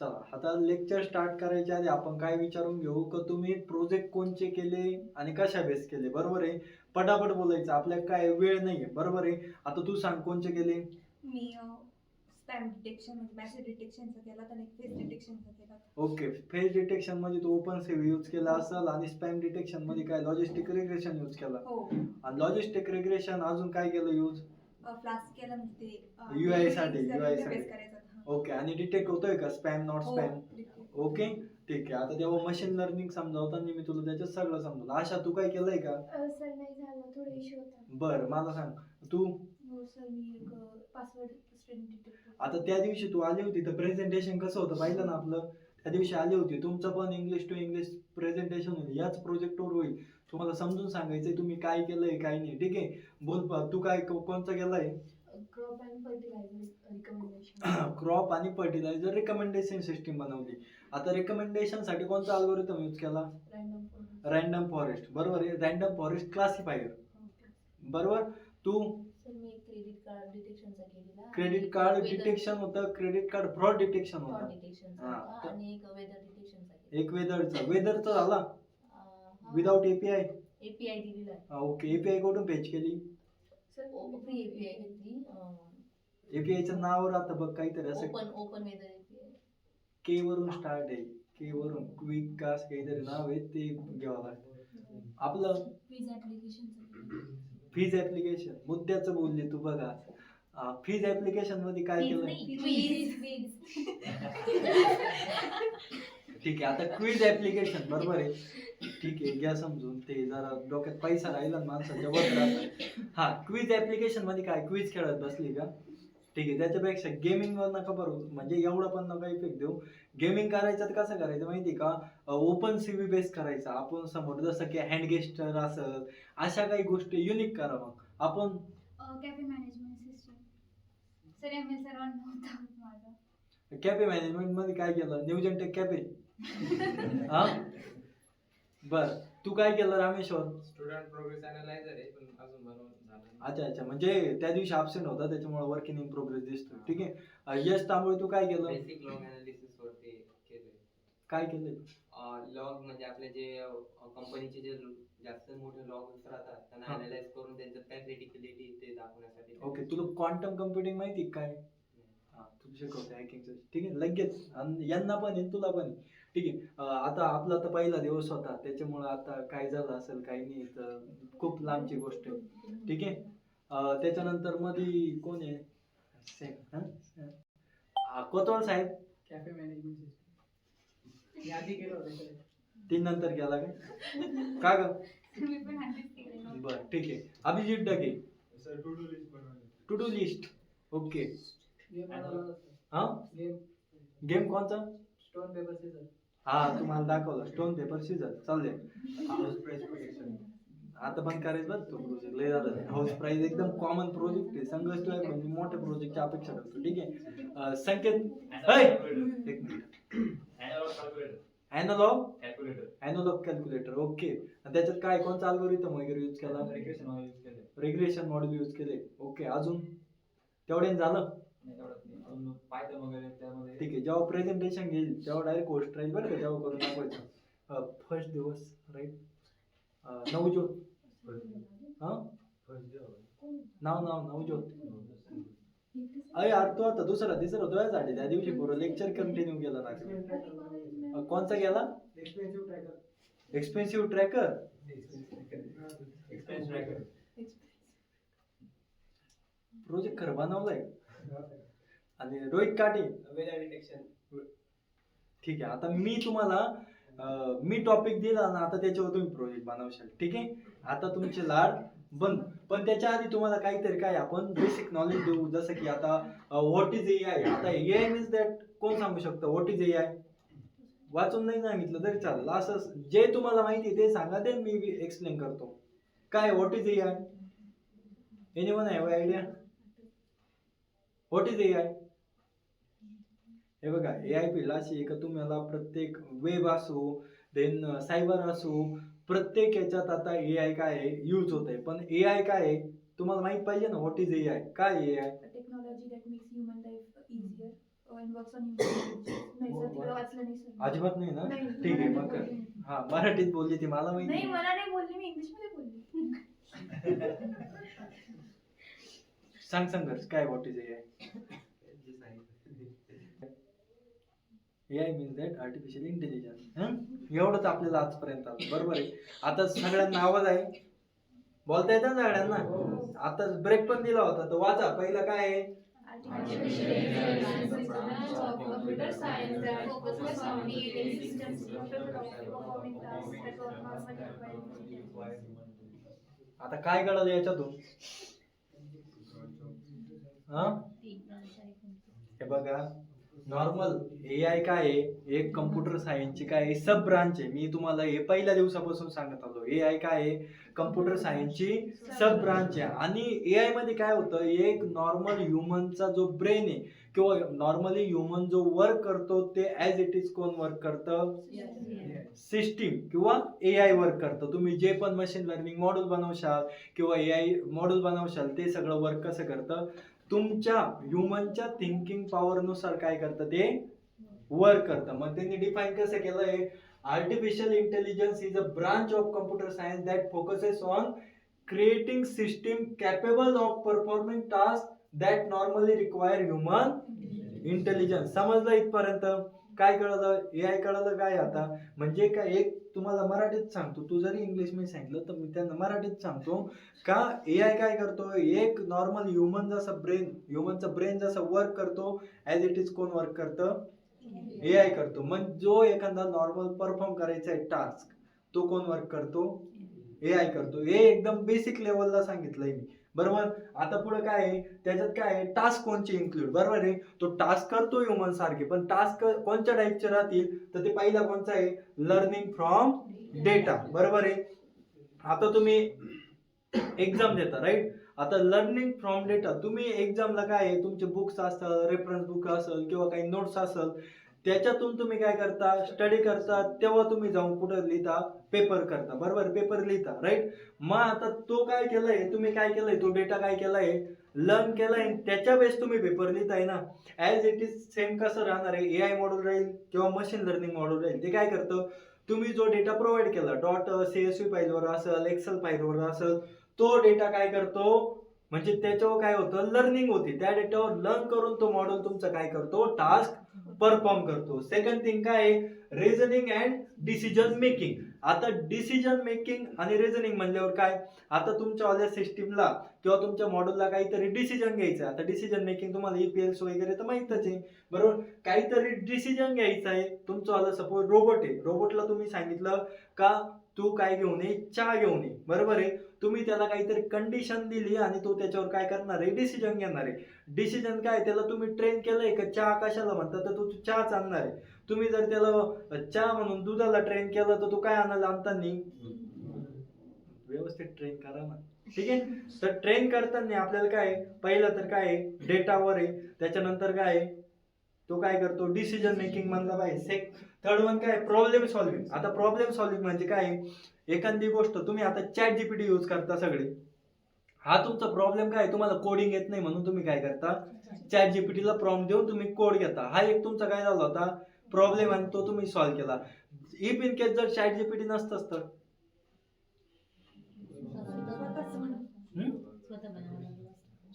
चला आता lecture start करायच्या आधी आपण काय विचारून घेऊ? का तुम्ही प्रोजेक्ट कोणचे केले आणि कशा बेस केले? बरोबर आहे? पटापट बोलायचं आपल्या काय वेळ नाहीये. बरोबर आहे? आता तू सांग कोणचे केले? मी स्पॅम डिटेक्शन म्हणजे मॅसेज डिटेक्शनचा केला आणि फेस डिटेक्शनचा केला ओके फेस डिटेक्शनमध्ये तू ओपन सेव्ह यूज केला असेल आणि स्पॅम डिटेक्शनमध्ये काय लॉजिस्टिक रिग्रेशन यूज केला? हो. आणि लॉजिस्टिक रिग्रेशन अजून काय केलं यूज फ्लास्क केला म्हणजे ते UI साठी, interface साठी. ओके आणि डिटेक्ट होतोय का? स्पॅम नॉट हो, स्पॅम detect. ओके ठीक आहे. आता तेव्हा मशीन लर्निंग समजावताना मी तुला त्याच्यात सगळं समजवलं. आशा तू काय केलंय का? सर नाही झालं. थोडा इश्यू होता. बर मला सांग. तू? हो सर मी एक पासवर्ड स्ट्रिंग डिटेक्ट आता त्या दिवशी तू आली होती तर प्रेझेंटेशन कसं होतं पाहिलं ना आपलं? त्या दिवशी आली होती. तुमचं पण इंग्लिश टू इंग्लिश प्रेझेंटेशन होईल. याच प्रोजेक्टवर होईल. तुम्हाला समजून सांगायचंय तुम्ही काय केलंय काय नाही. ठीक आहे. बोल पा- तू काय को- कोणचं केलंय? Crop and fertiliser recommendation crop आणि फर्टिलायझर रिकमेंडेशन सिस्टीम बनवली. आता रिकमेंडेशनसाठी कोणता अल्गोरिदम यूज केला? रँडम फॉरेस्ट बरोबर आहे. रॅन्डम फॉरेस्ट क्लासिफायर बरोबर? तू? क्रेडिट कार्ड डिटेक्शनचा केलेला क्रेडिट कार्ड डिटेक्शन होतं. क्रेडिट कार्ड फ्रॉड डिटेक्शन होतं. हा, आणि एक वेदर डिटेक्शनचा केला एक वेदरचा वेदरचा झाला? विदाउट एपीआय एपीआय दिलेला ओके एपीआय कुठून पेज केली? फ्री एपीआय घेतली एपीआयचं नाव राहतं बघ काहीतरी असं. ओपन ओपन वेदर एपीआय के वरून स्टार्ट आहे. के वरून क्विक कास काहीतरी नाव आहे ते घ्यावं लागतं. आपलं फीज ऍप्लिकेशनचा फीज ऍप्लिकेशन मुद्द्याचं बोलली तू बघा. फीज ऍप्लिकेशनमध्ये काय केलं? फीज फीज ठीक आहे आता क्विज ऍप्लिकेशन बरोबर आहे. ठीक आहे घ्या समजून. ते जरा डोक्यात पैसा राहिला ना माणसाच्या वर. हा क्विज ऍप्लिकेशनमध्ये काय? क्विज खेळत बसली का? ठीक आहे त्याच्यापेक्षा गेमिंग वर नका बरोबर म्हणजे एवढं पण नका इफेक्ट देऊ. गेमिंग करायचं तर कसं करायचं माहिती आहे का? ओपन सीव्ही बेस करायचा. आपण समोर जसं की हँड गेस्टर असं अशा काही गोष्टी युनिक करा मग. आपण? Cafe management system sir um cafe मॅनेजमेंटमध्ये काय केलं? न्यूजन टेक कॅफे हा? बर. तू काय केलं रामेश्वर? स्टुडंट प्रोग्रेस अनालायझर आहे पण अजून बनवून झालं नाही. अच्छा अच्छा. म्हणजे त्या दिवशी ॲबसेंट होता त्याच्यामुळे वर्किंग इन प्रोग्रेस दिसतो ठीक आहे. अं, यश तांबळे तू काय केलं? बेसिक लॉग अनालिसिस वरती केलंय. काय केलं लॉग म्हणजे आपले जे कंपनीचे जे जास्त मोठे लॉग राहतात त्यांना हा. अनालाइज करून त्यांच्यात काय क्रिटिकलिटी ते दाखवण्यासाठी. ओके तुला क्वांटम कम्प्युटिंग माहिती आहे काय? हा तू शिकवते हॅकिंगचं ठीक आहे लगेच. आणि यांना पण आहे तुला पण आहे. ठीक आहे. अं, आता आपला तर पहिला दिवस होता. त्याच्यामुळे आता काय झालं असेल काही नाही. तर खूप लांबची गोष्ट आहे. ठीक आहे? अं, त्याच्यानंतरमध्ये कोण आहे? कोतवाल साहेब. कॅफे मॅनेजमेंट यादी केलं होतं तीन नंतर गेला काय का ग? बर ठीक आहे. Abhijit Dage sir to do list बनवली to do list okay game हा? गेम गेम कोणचा स्टोन पेपर सीझर हा तुम्हाला दाखवलं. स्टोन पेपर सीझर चालले हाऊस प्रोटेक्शन आता पण करायचं बरं तो प्रोजेक्ट लय झालं. हाऊस प्राईज एकदम कॉमन प्रोजेक्ट आहे. संघर्ष टू म्हणजे मोठ्या प्रोजेक्टची अपेक्षा करतो. ठीक आहे? संकेत! एक minute. Analogue analogue calculator okay त्याच्यात काय कोणता अल्गोरिदम वगैरे यूज केला? रेग्रेशन मॉडेल यूज केले ओके अजून? तेवढ्याने झालं? ठीक आहे जेव्हा प्रेझेंटेशन घेईल तेव्हा डायरेक्ट होस्ट राहील बरं का? जेव्हा करून दाखवायचं. फर्स्ट दिवस राईट नवज्योत. हा? नाव नाव नवज्योत. अरे यार तो आता दुसरा तिसरा तो यासाठी त्या दिवशी पुरं लेक्चर कंटिन्यू केलं ना. कोणचा गेला expensive tracker expensive tracker project खरं बनवलाय. आणि रोहित काटे वेदर डिटेक्शन ठीक आहे आता मी तुम्हाला अं, मी टॉपिक दिला ना आता त्याच्यावर तुम्ही प्रोजेक्ट बनवशाल ठीक आहे? आता तुमचे लाड बंद. पण त्याच्या आधी तुम्हाला काहीतरी काय आपण बेसिक नॉलेज देऊ. जसं की आता व्हॉट इज ए आय आता ए आय मीन्स दॅट कोण सांगू शकतं? व्हॉट इज ए आय वाचून नाही सांगितलं तरी चालेल. असं जे तुम्हाला माहिती आहे ते सांगा देन मी एक्सप्लेन करतो. काय what is A I anyone have idea what is A I हे बघा ए आय फील्ड अशी आहे का तुम्हाला प्रत्येक वेब असो देन सायबर असो प्रत्येक याच्यात आता ए आय काय आहे यूज होत आहे पण ए आय काय आहे तुम्हाला माहीत पाहिजे ना व्हॉट इज ए आय काय ए आय वाचलं नाही सर अजिबात नाही ना. ठीक आहे मग. हा मराठीत बोलली ती मला नाही माहिती मला नाही बोलली मी इंग्लिशमध्ये बोलली सांग सांग कर, काय what is A I AI म्हणजे काय आर्टिफिशियल इंटेलिजन्स एवढंच आपल्याला आजपर्यंत आलं. बरोबर आहे. आता सगळ्यांना आवाज आहे. बोलता येत ना सगळ्यांना? आताच ब्रेक पण दिला होता. तर वाचा. पहिलं काय आहे? आता काय कळलं याच्यातून? हा? हे बघा. नॉर्मल ए आय काय आहे? एक कम्प्युटर सायन्सची काय आहे? सब ब्रांच आहे. मी तुम्हाला हे पहिल्या दिवसापासून सांगत आलो. ए आय काय आहे? कम्प्युटर सायन्सची सब ब्रांच आहे. आणि ए आयमध्ये काय होतं? एक नॉर्मल ह्युमनचा जो ब्रेन आहे किंवा नॉर्मली ह्युमन जो वर्क करतो ते ऍज इट इज कोण वर्क करतं? सिस्टीम किंवा ए आय वर्क करतं. तुम्ही जे पण मशीन लर्निंग मॉडेल बनवशाल किंवा ए आय मॉड्यूल बनवशाल ते सगळं वर्क कसं करतं? तुमच्या ह्युमनच्या थिंकिंग पॉवरनुसार काय करतं ते? वर्क करतं. मग त्यांनी डिफाईन कसं केलंय artificial intelligence is a branch of computer science that focuses on creating system capable of performing task that normally require human intelligence समजलं इथपर्यंत? काय कळलं? ए आय कळलं काय आता. म्हणजे काय एक तुम्हाला मराठीत सांगतो. तू जरी इंग्लिश मी सांगितलं तर मी त्यांना मराठीत सांगतो. का ए आय काय करतो? एक नॉर्मल ह्युमन जसं ब्रेन ह्युमनचं ब्रेन जसं वर्क करतो ॲज इट इज कोण वर्क करतं? ए आय करतो. मग जो एखादा नॉर्मल परफॉर्म करायचा आहे टास्क तो कोण वर्क करतो? ए आय करतो. हे एकदम बेसिक लेवलला सांगितलंय मी. बरोबर? आता पुढे काय आहे? त्याच्यात काय आहे? टास्क कोणचे इन्क्लूड बरोबर आहे? तो टास्क करतो ह्युमन सारखे पण टास्क कोणत्या टाईपचे राहतील? तर ते पहिला कोणचा आहे? लर्निंग फ्रॉम डेटा बरोबर आहे? आता तुम्ही एक्झाम देता राईट आता लर्निंग फ्रॉम डेटा तुम्ही एक्झामला काय आहे? तुमचे बुक्स असतात रेफरन्स बुक असेल किंवा काही नोट्स असेल त्याच्यातून तुम्ही काय करता? स्टडी करता तेव्हा तुम्ही जाऊन कुठं लिहिता? पेपर करता. बरोबर? पेपर लिहिता राईट मग आता तो काय केलाय? तुम्ही काय केलंय? तो डेटा काय केलाय? लर्न केलाय त्याच्या बेस तुम्ही पेपर लिहिताय ना? ऍज इट इज सेम कसं राहणार आहे? ए आय मॉडेल राहील किंवा मशीन लर्निंग मॉडेल राहील? ते काय करतं? तुम्ही जो डेटा प्रोव्हाइड केला डॉट सी एस फाईलवर असेल एक्सेल फाईलवर असेल तो डेटा काय करतो? म्हणजे त्याच्यावर काय होतं? लर्निंग होती. त्या डेटावर लर्न करून तो मॉडेल तुमचा काय करतो? टास्क परफॉर्म करतो. सेकंड थिंग काय आहे? रिझनिंग अँड डिसिजन मेकिंग आता डिसिजन मेकिंग आणि रिझनिंग म्हणल्यावर काय? आता तुमच्या सिस्टीमला किंवा तुमच्या मॉडेलला काहीतरी डिसिजन घ्यायचं आता डिसिजन मेकिंग तुम्हाला ईपीएल्स वगैरे तर माहीतच आहे. बरोबर? काहीतरी डिसिजन घ्यायचं आहे. तुमचं वाला सपोज रोबोट आहे. रोबोटला तुम्ही सांगितलं का तू काय घेऊन ये? चहा घेऊन ये. बरोबर आहे? तुम्ही त्याला काहीतरी कंडिशन दिली आणि तो त्याच्यावर काय करणार आहे? डिसिजन घेणार आहे. डिसिजन काय? त्याला तुम्ही ट्रेन केलंय का? चहा कशाला म्हणतात तर तो चहाच आणणार आहे. तुम्ही जर त्याला चहा म्हणून दुधाला ट्रेन केलं तर तो काय आणायला आणताना व्यवस्थित ट्रेन करा ना ठीक आहे? तर ट्रेन करताना आपल्याला काय पहिलं तर काय आहे? डेटावर आहे. त्याच्यानंतर काय आहे? तो काय करतो? डिसिजन मेकिंग म्हणला पाहिजे सेक थर्ड वन काय प्रॉब्लेम सॉल्विंग आता प्रॉब्लेम सॉल्विंग म्हणजे काय एखादी गोष्ट तुम्ही आता चॅट जीपीटी यूज करता सगळे. हा तुमचा प्रॉब्लेम काय तुम्हाला कोडिंग येत नाही म्हणून तुम्ही काय करता? चॅट जीपीटीला प्रॉम्प्ट देऊन तुम्ही कोड घेता. हा एक तुमचा काय झाला होता? प्रॉब्लेम आणि तो तुम्ही सॉल्व्ह केला. इफ इन केस जर चॅट जीपीटी नसतंच तर?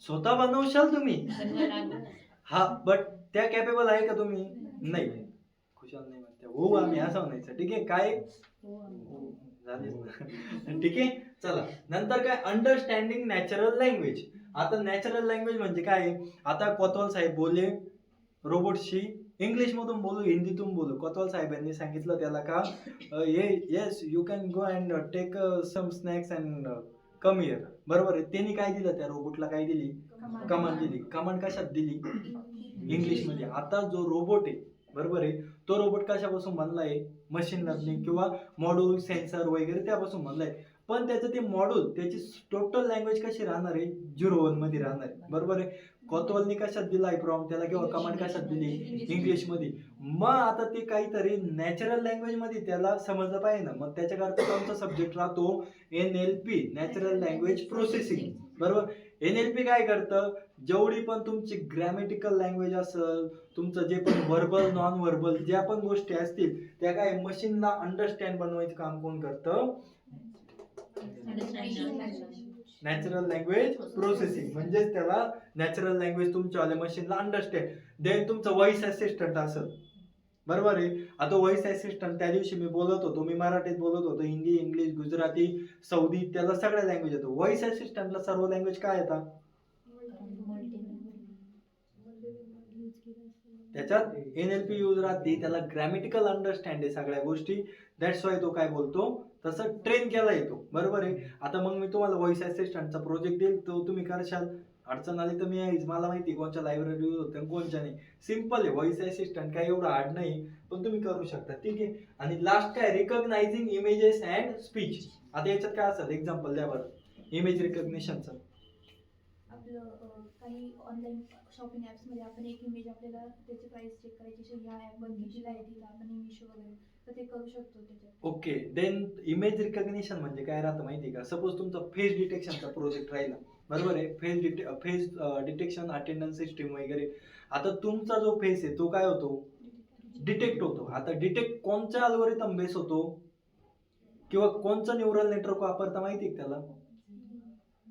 स्वतः बनवशाल तुम्ही? हा बट त्या कॅपेबल आहे का तुम्ही? नाही. खुशाल नाही म्हणते हो आम्ही असं म्हणायचं. ठीक आहे काय? झाले. ठीक आहे चला. नंतर काय? अंडरस्टँडिंग नॅचरल लँग्वेज आता नॅचरल लँग्वेज म्हणजे काय? आता कोतवाल साहेब बोलले रोबोटशी इंग्लिश मधून बोलू हिंदीतून बोलू. कोतवाल साहेबांनी सांगितलं त्याला का ये yes you can go and take some snacks and come here बरोबर आहे? त्यांनी काय दिलं? त्या रोबोटला काय दिली? कमांड दिली. कमांड कशात दिली? इंग्लिशमध्ये. आता जो रोबोट आहे बरोबर आहे? तो रोबोट कशापासून बनला आहे? मशीन लर्निंग किंवा मॉड्यूल सेन्सर वगैरे त्यापासून बनलाय पण त्याचं ते मॉड्यूल त्याची टोटल लँग्वेज कशी राहणार आहे? झिरो वनमध्ये राहणार आहे. बरोबर आहे? कोतवालनी कशात दिलाय प्रॉम त्याला किंवा कमांड कशात दिली? इंग्लिशमध्ये. मग आता ते काहीतरी नॅचरल लँग्वेजमध्ये त्याला समजलं पाहिजे ना. मग त्याच्याकरता कोणता सब्जेक्ट राहतो N L P natural language processing बरोबर? एन एल पी काय करतं? जेवढी पण तुमची ग्रॅमॅटिकल लँग्वेज असेल तुमचं जे पण व्हर्बल नॉन व्हर्बल ज्या पण गोष्टी असतील त्या काय मशीनला अंडरस्टँड बनवायचं काम कोण करतं? नॅचरल लँग्वेज प्रोसेसिंग म्हणजेच त्याला नॅचरल लँग्वेज तुमच्यावाल्या मशीनला अंडरस्टँड देन तुमचं व्हॉइस असिस्टंट असेल. बरोबर आहे? आता व्हॉइस असिस्टंट त्या दिवशी मी बोलत होतो मी मराठीत बोलत होतो हिंदी इंग्लिश गुजराती सौदी त्याला सगळ्या लँग्वेज येतो. व्हॉइस असिस्टंटला सर्व लँग्वेज काय येतात त्याच्यात एन एल पी यूज राहते त्याला ग्रॅमॅटिकल अंडरस्टँड आहे सगळ्या गोष्टी. दॅट्स वाय तो काय बोलतो? तसं ट्रेन केला येतो. बरोबर आहे? आता मग मी तुम्हाला व्हॉइस असिस्टंटचा प्रोजेक्ट देईल. तो तुम्ही करशाल. अडचण आली तर मी आहेच मला माहिती कोणच्या लायब्ररी यूज होते कोणच्या नाही. सिंपल आहे. व्हॉइस असिस्टंट काय एवढं हार्ड नाही. पण तुम्ही करू शकता. ठीक आहे? आणि लास्ट काय? रिकॉग्नायझिंग इमेजेस अँड स्पीच आता याच्यात काय असेल? एक्झाम्पल द्या बरं. इमेज रिकग्निशनचं आपलं काही ऑनलाईन शॉपिंग ॲप्समध्ये आपण एक इमेज आपल्याला त्याची प्राइस चेक करायची असेल ह्या ॲपवर कितीला आहे तिला आपण मिशो वगैरे तर ते करू शकतो त्याच्यात. ओके देन इमेज रिकग्निशन म्हणजे काय राहतं माहिती आहे का? सपोज तुमचा फेस डिटेक्शनचा प्रोजेक्ट राहिला. बरोबर आहे? फेस डिटे फेस डिटेक्शन अटेंडन्स सिस्टीम वगैरे. आता तुमचा जो फेस आहे तो काय होतो? डिटेक्ट होतो. आता डिटेक्ट कोणच्या अल्गोरिथम बेस होतो? किंवा कोणचं न्यूरल नेटवर्क वापरता माहिती आहे त्याला?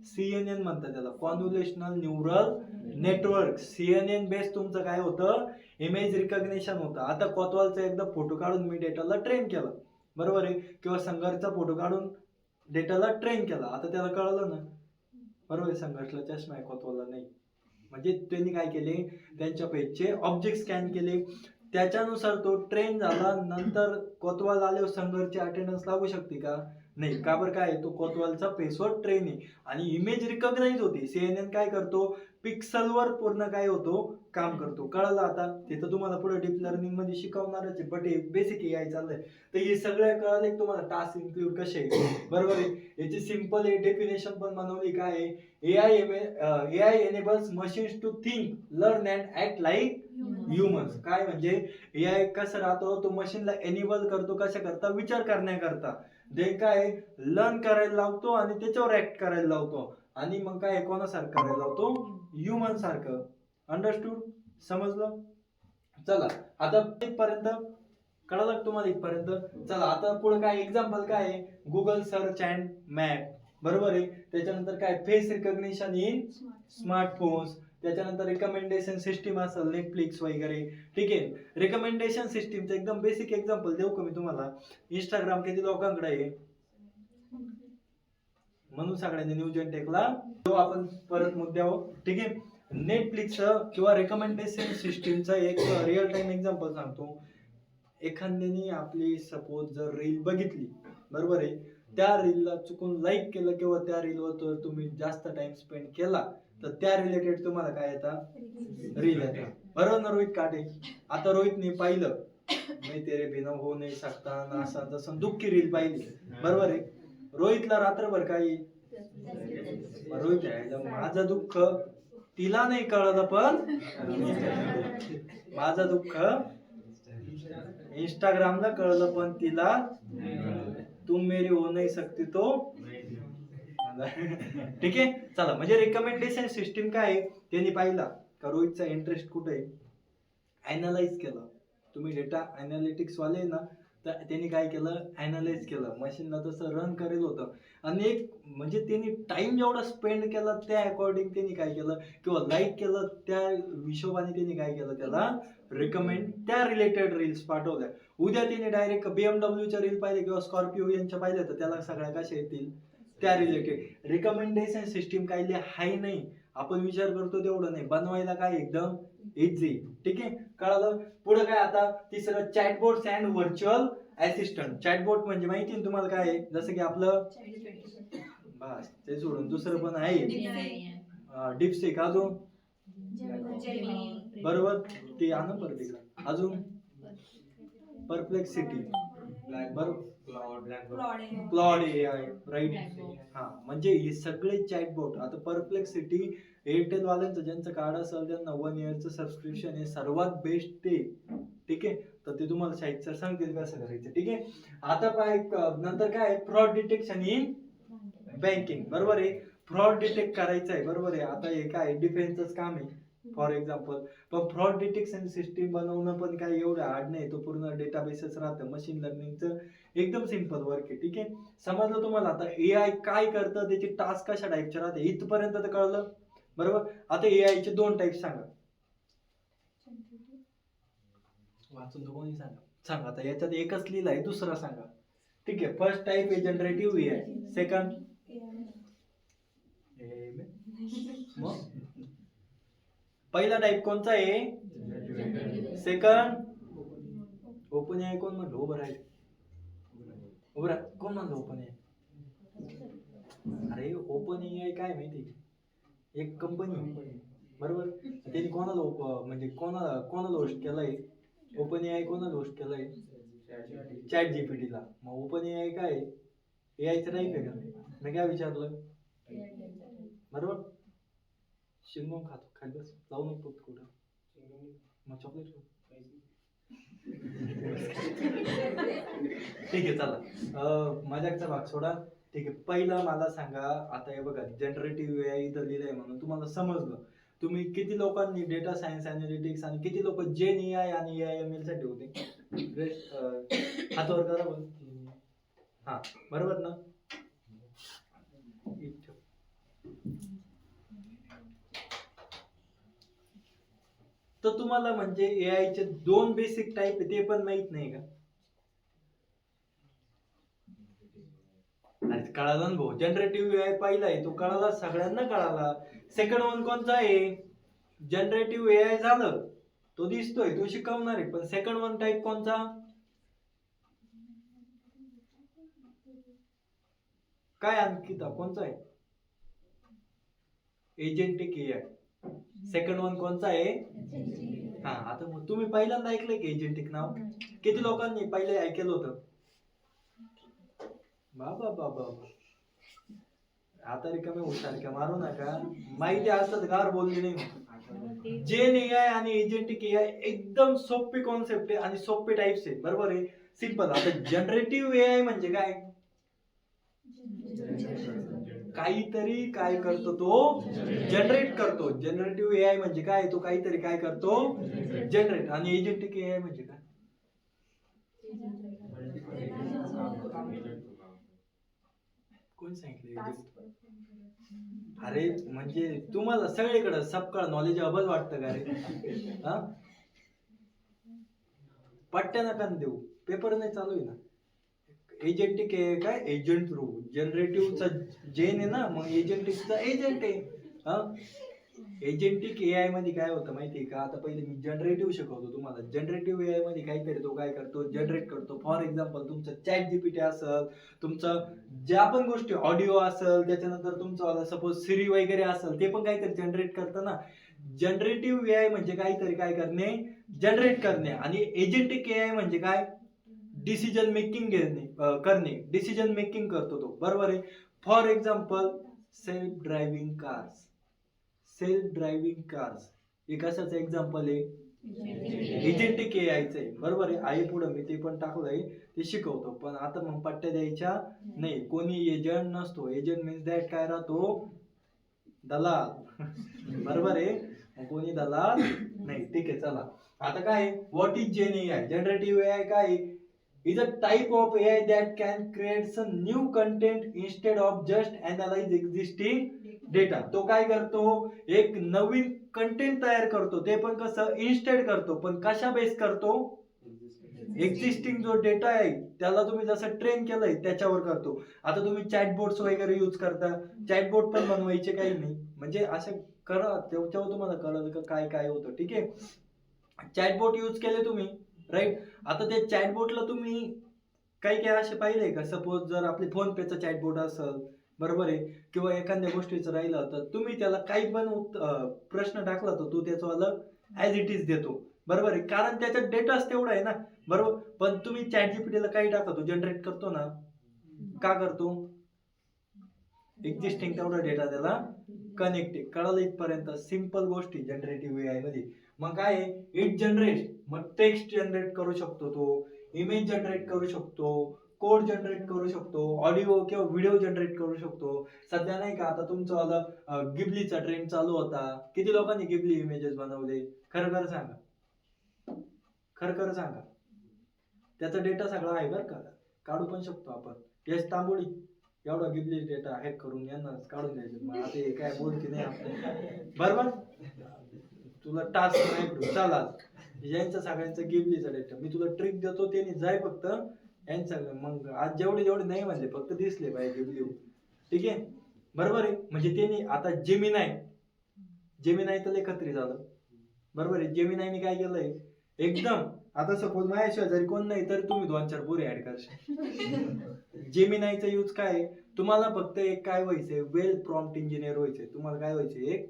सीएनएन म्हणतात त्याला. Convolutional neural network CNN base तुमचं काय होतं? इमेज रिकग्निशन होतं. आता कोतवालचा एकदा फोटो काढून मी डेटाला ट्रेन केला. बरोबर आहे? किंवा संघर्षचा फोटो काढून डेटाला ट्रेन केला. आता त्याला कळलं ना? बरोबर आहे? संघर्षला चष्मा आहे कोतवालला नाही. म्हणजे त्यांनी काय केले? त्यांच्या पेजचे ऑब्जेक्ट स्कॅन केले. त्याच्यानुसार तो ट्रेन झाला. नंतर कोतवाल आल्यावर संघर्षची अटेंडन्स लागू शकते का? नाही का बरं काय? तो कोतवालचा पेसवर ट्रेन आहे. आणि इमेज रिकग्नाइज होते. सीएनएन काय करतो? पिक्सलवर पूर्ण काय होतो? काम करतो. कळलं आता? ते तर तुम्हाला पुढे डीप लर्निंगमध्ये शिकवणारच आहे. बट हे बेसिक आय चाललंय. तर हे सगळं कळलं तुम्हाला टास्क इन्क्लूड कसे आहे बरोबर आहे? याची सिंपल डेफिनेशन पण बनवली काय आहे? A I A I enables machines to think learn and act like humans काय म्हणजे? ए आय कसं राहतो? तो मशीनला एनेबल करतो कशा करता विचार करण्याकरता. जे काय लर्न करायला लावतो आणि त्याच्यावर ऍक्ट करायला लावतो. आणि मग काय कोणासारखं करायला लावतो? ह्युमन सारखं. अंडरस्टूड समजलं? चला आता इथपर्यंत. कळलं तुम्हाला इथपर्यंत? चला आता पुढे काय एक्झाम्पल काय आहे? गुगल सर्च अँड मॅप बरोबर आहे? त्याच्यानंतर काय? फेस रिकग्निशन इन स्मार्टफोन्स त्याच्यानंतर रिकमेंडेशन सिस्टीम असेल नेटफ्लिक्स वगैरे. ठीक आहे? रिकमेंडेशन सिस्टीमचं एकदम बेसिक एक्झाम्पल देऊ का मी तुम्हाला? इंस्टाग्राम किती लोकांकडे आहे? म्हणून सगळ्यांनी न्यूज अँड टेकला तो आपण परत मुद्द्यावर. ठीक आहे? नेटफ्लिक्स किंवा रेकमेंडेशन सिस्टीमचं एक रिअल टाइम एक्झाम्पल सांगतो. एखाद्याने आपली सपोज जर रील बघितली बरोबर आहे? त्या रीलला चुकून लाईक केलं किंवा त्या रीलवर तर तुम्ही जास्त टाइम स्पेंड केला तर त्या रिलेटेड तुम्हाला काय येतात रील येतात बरोबर ना रोहित काटे? आता रोहितने पाहिलं नाही तेरे बिना हो नाही सकता ना असं जसं दुःखी रील पाहिली. बरोबर आहे? रोहितला रात्रभर काही रोहित आहे, माझं दुःख तिला नाही कळलं पण माझं दुःख इंस्टाग्रामला कळलं पण तिला तुम मेरी हो नाही सकती तो ठीक आहे? चला म्हणजे रिकमेंडेशन सिस्टीम काय आहे? त्यांनी पाहिला का रोहितचा इंटरेस्ट कुठे आहे? अनालाइज केलं. तुम्ही डेटा अनालिटिक्स वाले ना तर त्यांनी काय केलं? अनालाइज केलं. मशीनला तसं रन करेल होतं. आणि एक म्हणजे त्यांनी टाइम जेवढा स्पेंड केला त्या अकॉर्डिंग त्यांनी काय केलं? किंवा लाईक केलं त्या हिशोबाने त्यांनी काय केलं? त्याला रिकमेंड त्या रिलेटेड रील्स पाठवल्या. उद्या त्यांनी डायरेक्ट बीएमडब्ल्यूच्या रील पाहिले किंवा स्कॉर्पिओ यांच्या पाहिल्या तर त्याला सगळ्या कशा येतील? त्या रिलेटेड रिकमेंडेशन सिस्टीम काही हाय नाही. आपण विचार करतो तेवढं नाही. बनवायला काय एकदम इझी ठीक आहे? कळालं? पुढे काय आता? तिसरं chatbot and virtual assistant chatbot म्हणजे माहिती ना तुम्हाला काय? आहे जसं की आपलं बस ते सोडून दुसरं पण आहे. डिप्सिक अजून? बरोबर? ते आणा बरं तिकडं अजून? परप्लेक्सिटी बरोबर? क्लॉड ए आय राईट हा म्हणजे हे सगळे चॅटबोट आता परप्लेक्सिटी एअरटेल वाल्यांचं ज्यांचं कार्ड असेल त्यांना वन इयरचं सबस्क्रिप्शन हे सर्वात बेस्ट ते. ठीक आहे? तर ते तुम्हाला शाहिद सर सांगतील कसं करायचं ठीक आहे? आता पाय नंतर काय फ्रॉड डिटेक्शन इन बँकिंग बरोबर आहे? फ्रॉड डिटेक्ट करायचं आहे बरोबर आहे? आता हे काय डिफेन्सच काम आहे फॉर एक्झाम्पल पण फ्रॉड डिटेक्शन सिस्टीम बनवणं पण काही एवढं हार्ड नाही तो पूर्ण डेटाबेसेस राहतं. मशीन लर्निंगचं एकदम सिंपल वर्क आहे ठीक आहे? समजलं तुम्हाला आता ए आय काय करतं त्याची टास्क कशा टाईपचे राहते इथपर्यंत तर कळलं? बरोबर? आता ए आयचे दोन टाईप सांगा. वाचून तो कोणी सांगा? सांगा आता याच्यात एकच लिहिलं आहे दुसरा सांगा. ठीक आहे फर्स्ट टाईप आहे जनरेटिव्ह ए आय सेकंड मग? पहिला टाईप कोणचा आहे? सेकंड ओपन आहे कोण म्हणलं? उभं राहील. उभं कोण म्हणलं ओपन आहे अरे ओपन आहे काय माहिती? एक कंपनी बरोबर? त्यांनी कोणाला ओप म्हणजे कोणाला कोणाला होस्ट केलाय? ओपन ए आय कोणाला होस्ट केलाय? चॅट जीपीटीला मग ओपन ए आय काय ए आयचं नाही आहे का? मी काय विचारलं? बरोबर? शिंगम खातो. खाली बस. जाऊ नको कुठं. मग चॉकलेट ठीक आहे चला. मजाकचा भाग सोडा. ठीक आहे पहिला मला सांगा आता हे बघा जनरेटिव्ह ए आय इथं लिहिलंय म्हणून तुम्हाला समजलं. तुम्ही किती लोकांनी डेटा सायन्स अनालिटिक्स आणि किती लोक जेन ए आय आणि ए आय एम एलसाठी होते? हातावर करा. हा बरोबर ना इथं. तर तुम्हाला म्हणजे ए आय चे दोन बेसिक टाईप ते पण माहीत नाही का? अरे कळाला ना भाऊ? जनरेटिव्ह ए आय पाहिलाय आहे तो कळाला सगळ्यांना कळाला. सेकंड वन कोणता आहे? जनरेटिव्ह ए आय झालं तो दिसतोय तो शिकवणार आहे. पण सेकंड वन टाईप कोणता? काय अंकिता कोणचा आहे? Agentic A I second one कोणचा आहे? हा आता मग तुम्ही पहिल्यांदा ऐकलंय की एजेंटिक नाव? किती लोकांनी पहिले ऐकलं होतं? बाबा बाबा आता रिकामे हुशार का? मारू नका. माहिती असतात गार बोलली नाही जेन ए आय आणि एजेंटिक ए आय एकदम सोपी कॉन्सेप्ट आहे आणि सोपे टाइप्स आहे. बरोबर आहे? सिंपल आता जनरेटिव्ह ए आय म्हणजे काय? काहीतरी काय करतो तो? जनरेट करतो. जनरेटिव्ह ए आय म्हणजे काय? तो काहीतरी काय करतो? जनरेट आणि एजंटिक ए आय म्हणजे काय? कोण सांगितलं अरे म्हणजे तुम्हाला सगळीकडे सबकाळ नॉलेज अबल वाटतं का रे? हा? पट्ट्या नका देऊ. पेपर नाही चालू आहे ना? एजंटिक आहे काय? एजंट थ्रू जनरेटिव्हचा जेन आहे ना मग एजंटिकचा एजंट आहे. हा? एजंटिक ए आयमध्ये काय होतं माहितीये का? आता पहिले मी जनरेटिव्ह शिकवतो तुम्हाला. जनरेटिव्ह ए आयमध्ये काहीतरी तो काय करतो? जनरेट करतो. फॉर एक्झाम्पल तुमचं चॅट जीपीटी असेल तुमचं ज्या पण गोष्टी ऑडिओ असेल त्याच्यानंतर तुमचं सपोज सिरी वगैरे असेल ते पण काहीतरी जनरेट करतं ना. जनरेटिव्ह ए आय म्हणजे काहीतरी काय करणे? जनरेट करणे. आणि एजंटिक ए आय म्हणजे काय? डिसिजन मेकिंग घेणे करणे. डिसिजन मेकिंग करतो तो. बरोबर आहे? For example self driving cars self driving cars हे कशाचं एक्झाम्पल आहे? एजंटिक ए आहे. बरोबर आहे? आई पुढं मी ते पण टाकलंय ते शिकवतो. पण आता मग पट्ट्या द्यायच्या नाही. कोणी एजंट नसतो. एजंट मीन्स दॅट काय राहतो? दलाल. बरोबर आहे? कोणी दलाल? नाही. ठीक आहे चला. आता काय what is gen A I generative A I काय is a type of a that that can create new new content of of just existing existing data तो काय करतो? एक नवीन कंटेंट तयार करतो. ते पण कसं इन्स्टेड करतो. पण कशा बेस करतो? एक्झिस्टिंग जो डेटा आहे त्याला तुम्ही जसं ट्रेन केलंय त्याच्यावर करतो. आता तुम्ही चॅटबोर्ड वगैरे यूज करता. चॅटबोट पण बनवायचे काही नाही. म्हणजे असं करा. तेव्हा तुम्हाला कळलं काय काय होतं. ठीक आहे? चॅटबोट यूज केले तुम्ही राईट आता त्या चॅटबोटला तुम्ही काही काही असे पाहिले का? सपोज जर आपले फोन पेचा चॅटबोट असेल बरोबर आहे? किंवा एखाद्या गोष्टीचं राहिलं तर तुम्ही त्याला काही पण प्रश्न टाकला तर तो त्याचं ॲज इट इज देतो. बरोबर आहे? कारण त्याच्यात डेटाच तेवढा आहे ना? बरोबर? पण तुम्ही चॅट जीपीटीला काही टाका तो जनरेट करतो ना? का करतो? एक्झिस्टिंग तेवढा डेटा त्याला कनेक्ट कळालं इथपर्यंत सिंपल गोष्टी जनरेटिव्ह आयमध्ये. मग काय आहे? इट जनरेट मग टेक्स्ट जनरेट करू शकतो तो. इमेज जनरेट करू शकतो. कोड जनरेट करू शकतो. ऑडिओ किंवा व्हिडिओ जनरेट करू शकतो. सध्या नाही का? आता तुमचं आलं गिबलीचा ट्रेंड चालू होता. किती लोकांनी गिबली इमेजेस बनवले? खरं खरं सांगा. खरं खरं सांगा. त्याचा डेटा सगळा आहे बरं का? काढू पण शकतो आपण. यश तांबोळी. एवढा गिबली डेटा हॅक करून यांना काढून द्यायचं. मग आता हे काय बोलते नाही आपण. बरोबर? तुला टास्क नाही भेटू चला. यांच्या सगळ्यांचं गिबलीचा डेटा मी तुला ट्रिक देतो त्यांनी जाय फक्त. यांचा मग आज जेवढे जेवढे नाही म्हणले फक्त दिसले बाय गिबली ठीक आहे? बरोबर आहे? म्हणजे त्यांनी आता जेमी नाही जेमी नाही तर लय खत्री झालं. बरोबर आहे? जेमी नाही काय केलंय? एकदम. आता सपोज माझ्याशिवाय जरी कोण नाही तर तुम्ही दोन चार बोरे ऍड करशाल. जेमिनाईचा यूज काय आहे? तुम्हाला फक्त एक काय व्हायचंय? वेल प्रॉम्प्ट इंजिनियर व्हायचंय. तुम्हाला काय व्हायचंय? एक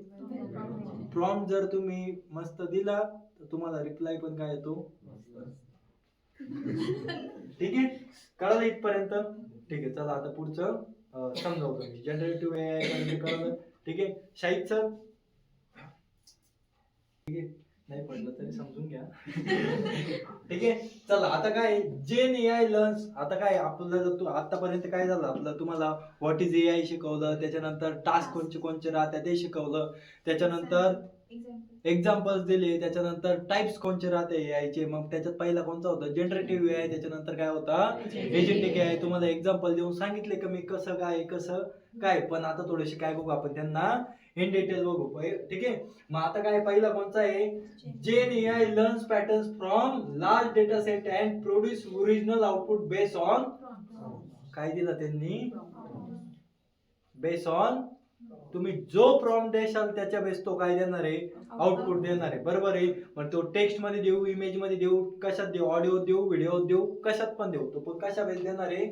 प्रॉम्प्ट जर तुम्ही मस्त दिला तर तुम्हाला रिप्लाय पण काय येतो? ठीक आहे? कळलं इथपर्यंत? ठीक आहे चला आता पुढचं समजावतो मी. जनरेटिव्ह ए आय कळलं. ठीक आहे? शाहिद सर ठीक आहे? नाही पडलं तरी समजून घ्या. ठीक आहे? चला आता काय? जेन ए आय लर्न्स आता काय? आपलं जर तू आतापर्यंत काय झालं? आपलं तुम्हाला व्हॉट इज ए आय शिकवलं त्याच्यानंतर टास्क कोणचे कोणचे राहतात ते शिकवलं. त्याच्यानंतर एक्झाम्पल एक्झाम्पल्स दिले त्याच्यानंतर टाइप्स कोणचे राहते चे? मग त्याच्यात पहिला कोणता होता? जनरेटिव्ह ए आय त्याच्यानंतर काय होता? एजंटिक ए आय तुम्हाला एक्झाम्पल देऊन सांगितले का मी? कसं काय कसं काय? पण आता थोडेसे काय बघू आपण त्यांना. इन डिटेल बघू. ठीक आहे? मग आता काय पहिला कोणता आहे? Gen A I learns patterns from large data set and produce original output base on काय दिलं त्यांनी? बेस ऑन तुम्ही जो प्रॉम्प्ट देशाल त्याच्या बेस तो काय देणार आहे? आउटपुट देणार आहे. बरोबर आहे? पण तो टेक्स्टमध्ये देऊ इमेजमध्ये देऊ कशात देऊ? ऑडिओ देऊ व्हिडिओ देऊ कशात पण देऊ. तो पण कशा बेस देणार आहे?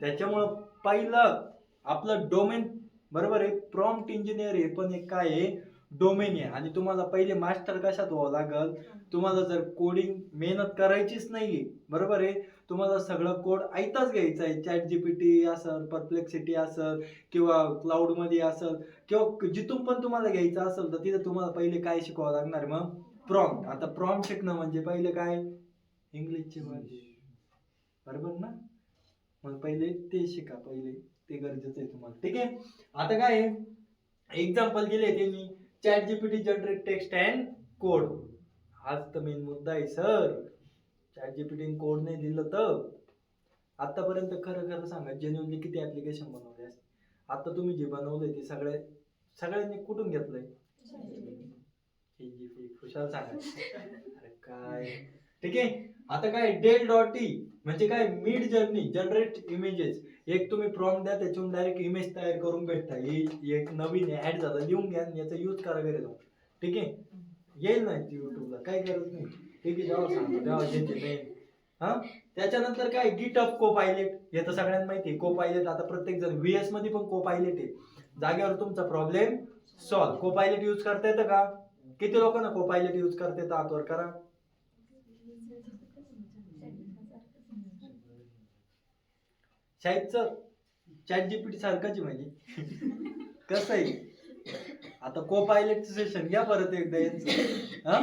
त्याच्यामुळं पहिलं आपलं डोमेन बरोबर आहे? प्रॉम्प्ट इंजिनियर हे पण एक काय आहे? डोमेन आहे. आणि तुम्हाला पहिले मास्टर कशात व्हावं लागल? तुम्हाला जर कोडिंग मेहनत करायचीच नाहीये बरोबर आहे? तुम्हाला सगळं कोड ऐताच घ्यायचं आहे. चॅट जीपीटी असेल परप्लेक्सिटी असेल किंवा क्लाऊडमध्ये असेल किंवा जिथून पण तुम्हाला घ्यायचं असेल तर तिथे तुम्हाला पहिले काय शिकवावं लागणार मग? प्रॉम्प्ट आता प्रॉम्प्ट शिकणं म्हणजे पहिले काय? इंग्लिशची भाषा. बरोबर ना? मग पहिले ते शिका पहिले. ते गरजेचं आहे तुम्हाला. ठीक आहे? आता काय एक्झाम्पल दिले त्यांनी chat GPT generate text and code हाच तर मेन मुद्दा आहे सर चॅट जीपीटी कोड नाही दिलं तर? आतापर्यंत खरं खरं सांगा जेन्युअनली किती ऍप्लिकेशन बनवले असते आता तुम्ही जे बनवलंय ते सगळे सगळ्यांनी कुठून घेतलंय? खुशाल सांगा. अरे काय? ठीक आहे? आता काय डेल डॉट टी म्हणजे काय मिड जर्नी जनरेट इमेजेस एक तुम्ही प्रॉम्प्ट द्या त्याच्यावरून डायरेक्ट इमेज तयार करून भेटता. ही एक नवीन ऍड झालं लिहून घ्या याचा यूज करा घरी जाऊन. ठीक आहे? येईल ना युट्यूबला काय गरज नाही. ठीक आहे जेव्हा सांगतो तेव्हा घेते नाही हा? त्याच्यानंतर काय गिट ऑफ को पायलट हे तर सगळ्यांना माहिती आहे को पायलट आता प्रत्येक जण व्हीएसमध्ये पण को पायलट आहे. जागेवर तुमचा problem solve co pilot use करता येतं का? किती लोकांना को पायलट यूज करता येतं? आतवर करा. शाहिद सर चॅट जीपीटी सारखंच आहे म्हणजे. कसं आहे? आता को पायलटचं सेशन घ्या परत एकदा यांचं. हा?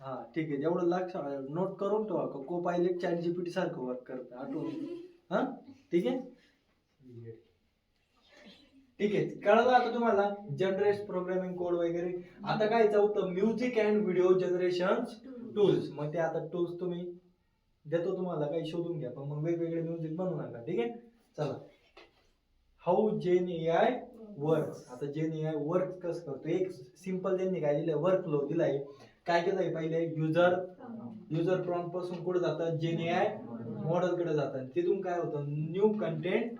हा ठीक आहे. जेवढं लक्ष नोट करून ठेवा. का को पायलट चॅट जीपीटी सारखं वर्क करतं. आठवून हा? ठीक आहे? ठीक आहे. कळलं आता तुम्हाला? जनरेट प्रोग्रामिंग कोड वगैरे. आता काय चौथं music and video generation tools मग ते आता टूल्स तुम्ही देतो तुम्हाला काही शोधून घ्या. पण मग वेगवेगळे म्युझिक बनवू नका. ठीक आहे? चला. How gen A I work आता जेन ए आय वर्क कसं करतो? एक सिंपल त्यांनी काय दिलंय? वर्क फ्लो दिलाय. काय केलंय? पहिले युजर युजर प्रॉम्प्टपासून कुठे जातात जेन ए आय मॉडेल कडे जातात तिथून काय होतं? न्यू कंटेंट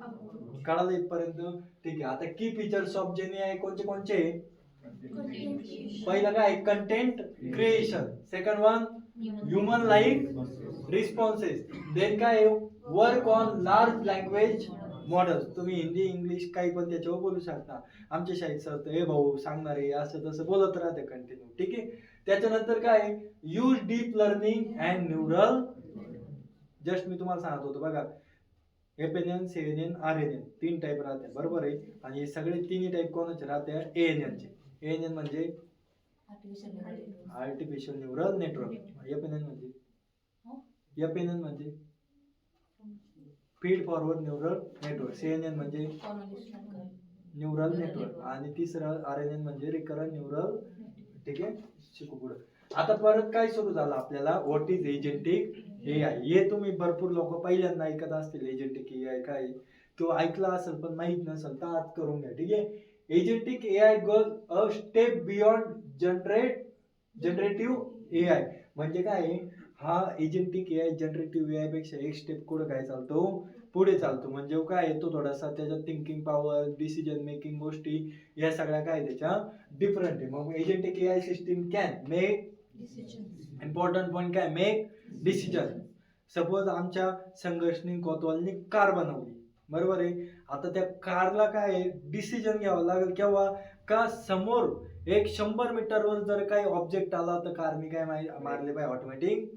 काढायला इथपर्यंत. ठीक आहे. आता key features of gen A I कोणते कोणचे? पहिलं काय? Content creation second one human like responses then काय? Work on large language models तुम्ही हिंदी इंग्लिश काही पण त्याच्यावर बोलू शकता. आमच्या शाळेत सर हे भाऊ सांगणार आहे असं तसं बोलत राहते कंटिन्यू ठीक आहे? त्याच्यानंतर काय? Use deep learning and neural just मी तुम्हाला सांगत होतो बघा. F N N C N N R N N तीन टाईप राहते. बरोबर आहे? आणि हे सगळे तिन्ही टाईप कोणाचे? राहते ए एन एनचे एन एन म्हणजे? Artificial neural network F N N म्हणजे? एफ एन एन म्हणजे? Feed forward neural network C N N म्हणजे? न्यूरल नेटवर्क आणि तिसरं आर एन एन म्हणजे रिकरंट न्यूरल ठीक आहे? शिकू पुढे. आता परत काय सुरू झालं आपल्याला? What is agentic A I हे तुम्ही भरपूर लोक पहिल्यांदा ऐकत असतील. एजंटिक ए आय काय? किंवा ऐकलं असेल पण माहीत नसेल तर आज करून घ्या. ठीक आहे? Agentic A I goes a step beyond generate generative A I म्हणजे काय? आहे? हा एजंटिक ए आय जनरेटिव्ह ए आयपेक्षा एक स्टेप पुढे काय चालतो? पुढे चालतो. म्हणजे काय? आहे, तो थोडासा त्याच्यात थिंकिंग पॉवर डिसिजन मेकिंग गोष्टी या सगळ्या काय त्याच्या? डिफरंट आहे. मग agentic A I system can make important point काय? मेक डिसिजन सपोज आमच्या संघर्षणी कोतवालनी कार बनवली. बरोबर आहे? आता त्या कारला काय डिसिजन घ्यावं लागेल केव्हा का समोर एक शंभर मीटरवर जर काही ऑब्जेक्ट आला तर कार मी काय मारले पाहिजे ऑटोमॅटिक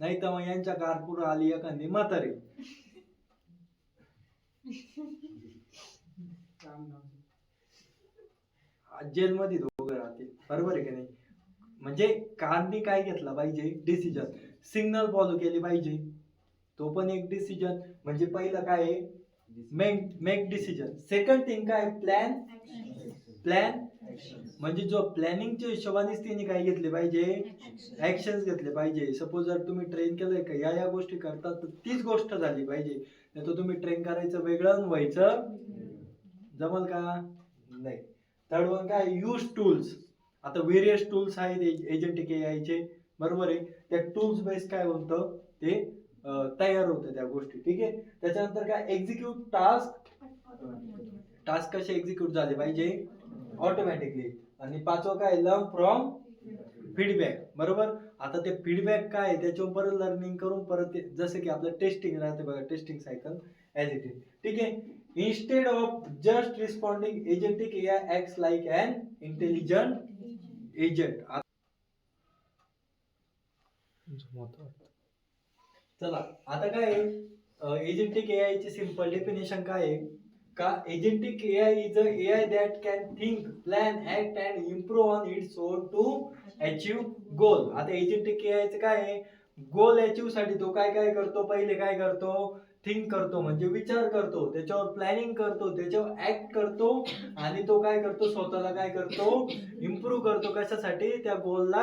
नाही तर मग यांच्या कार पुढे आली एखादी म्हातारी जेल मध्ये जेलमध्ये दोघं राहतील. बरोबर आहे की नाही? म्हणजे कारने काय घेतला पाहिजे? डिसिजन सिग्नल फॉलो केली पाहिजे. तो पण एक डिसिजन म्हणजे पहिलं काय आहे? Make make decision second thing काय? प्लॅन प्लॅन म्हणजे जो प्लॅनिंगच्या हिशोबानेच तिने काय घेतले पाहिजे? ऍक्शन्स घेतले पाहिजे. सपोज जर तुम्ही ट्रेन केलंय का या या गोष्टी करतात तर तीच गोष्ट झाली पाहिजे. नाही तर तुम्ही ट्रेन करायचं वेगळं व्हायचं जमल का? नाही. थर्ड वन काय? यूज टूल्स आता वेरियस टूल्स आहेत एजंटिक ए चे. बरोबर आहे. त्या टूल्स बेस काय होतं ते तयार होतं त्या गोष्टी ठीक आहे? त्याच्यानंतर काय? एक्झिक्यूट टास्क टास्क कसे एक्झिक्यूट झाले पाहिजे? ऑटोमॅटिकली आणि पाचवं काय? लर्न फ्रॉम फीडबॅक बरोबर? आता ते फीडबॅक काय? आहे, त्याच्यावर परत लर्निंग करून परत जसं की आपलं टेस्टिंग राहते बघा testing cycle as it is ठीक आहे? Instead of just responding agentic A I like an intelligent agent चला आता काय एजेंटिक ए आय ची सिंपल डेफिनेशन काय आहे? का agentic A I is a A I that can think plan act and improve on its own to achieve goal आता agentic ए आयचं काय आहे? गोल अचीवसाठी तो काय काय करतो? पहिले काय करतो? थिंक करतो म्हणजे विचार करतो. त्याच्यावर प्लॅनिंग करतो त्याच्यावर ऍक्ट करतो आणि तो काय करतो? स्वतःला काय करतो? इम्प्रूव्ह करतो. कशासाठी? त्या गोलला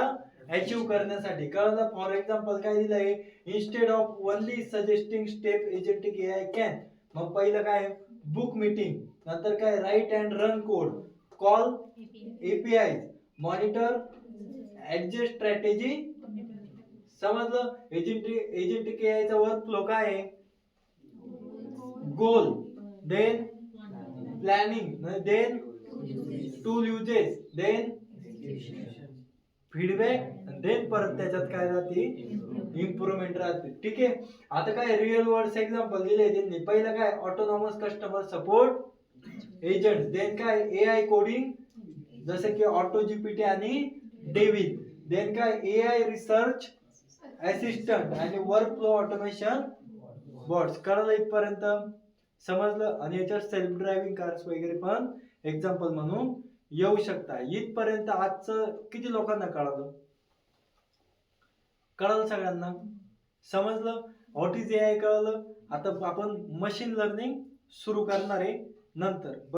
अचीव करण्यासाठी. कळलं? फॉर एक्झाम्पल काय दिलंय instead of only suggesting step agentic A I can मग पहिलं काय? बुक मीटिंग नंतर काय? Write and run code call API monitor adjust strategy समजलं? एजंटिक एजंटिक ए आयचा वर्क फ्लो काय आहे? Goal then planning then tool uses then feedback then परत त्याच्यात काय राहते? इम्प्रुव्हमेंट राहते. ठीक आहे? आता काय रिअल वर्ल्ड एक्झाम्पल दिले त्यांनी पहिलं काय? Autonomous customer support agent then काय? ए आय कोडिंग जसं की ऑटो जीपीटी आणि डेव्हिड देन काय? ए आय रिसर्च असिस्टंट आणि वर्क फ्लो ऑटोमेशन बॉट्स कळलं इथपर्यंत समजलं? आणि याच्यात सेल्फ ड्रायव्हिंग कार्स वगैरे पण एक्झाम्पल म्हणून येऊ शकता. इथपर्यंत आजचं किती लोकांना कळालं? कळालं सगळ्यांना? समजलं? व्हॉट इज ए आय कळलं? आता आपण मशीन लर्निंग सुरू करणार आहे नंतर.